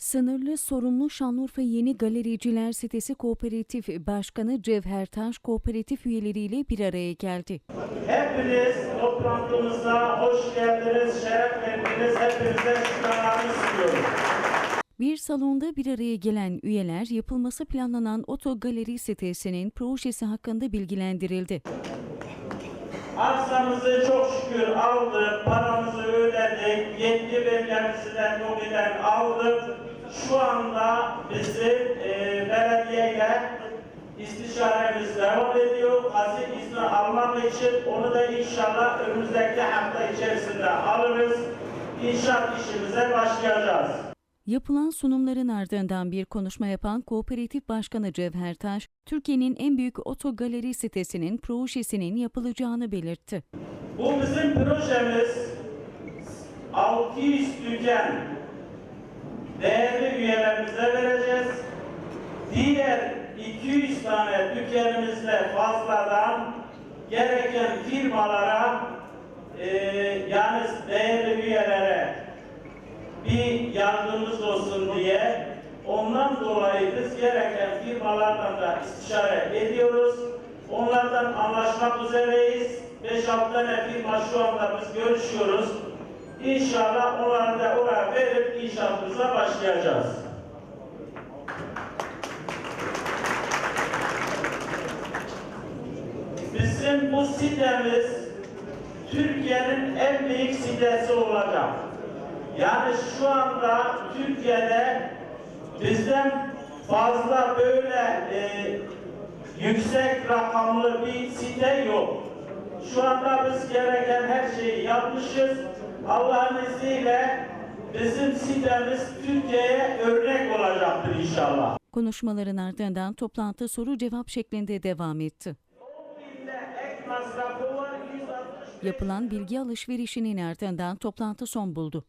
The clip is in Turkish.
Sınırlı sorumlu Şanlıurfa Yeni Galericiler Sitesi Kooperatif Başkanı Cevher Taş kooperatif üyeleriyle bir araya geldi. Hepiniz toplantımıza hoş geldiniz, şeref verdiniz. Hepinize şükranlarımı sunuyorum. Bir salonda bir araya gelen üyeler yapılması planlanan Oto Galeri sitesinin projesi hakkında bilgilendirildi. Arsamızı çok şükür aldık, paramızı ödedik, yetki belgemizden TOBİ'den aldık. Şu anda bizim e, belediyeyle istişaremiz devam ediyor. Hazır izni almak için onu da inşallah önümüzdeki hafta içerisinde alırız. İnşaat işimize başlayacağız. Yapılan sunumların ardından bir konuşma yapan Kooperatif Başkanı Cevher Taş, Türkiye'nin en büyük oto galeri sitesinin projesinin yapılacağını belirtti. Bu bizim projemiz 600 dükkan üyelerimize vereceğiz. Diğer 200 tane dükkanımızda fazladan gereken firmalara e, yani değerli üyelere bir yardımımız olsun diye ondan dolayı biz gereken firmalardan da istişare ediyoruz. Onlardan anlaşmak üzereyiz. 5-6 tane firma şu anda biz görüşüyoruz. İnşallah onları da oraya verip inşaatımıza başlayacağız. Bizim bu sitemiz Türkiye'nin en büyük sitesi olacak. Yani şu anda Türkiye'de bizden fazla böyle e, yüksek rakamlı bir site yok. Şu anda biz gereken her şeyi yapmışız. Allah'ın izniyle bizim sitemiz Türkiye'ye örnek olacaktır inşallah. Konuşmaların ardından toplantı soru cevap şeklinde devam etti. Yapılan bilgi alışverişinin ardından toplantı son buldu.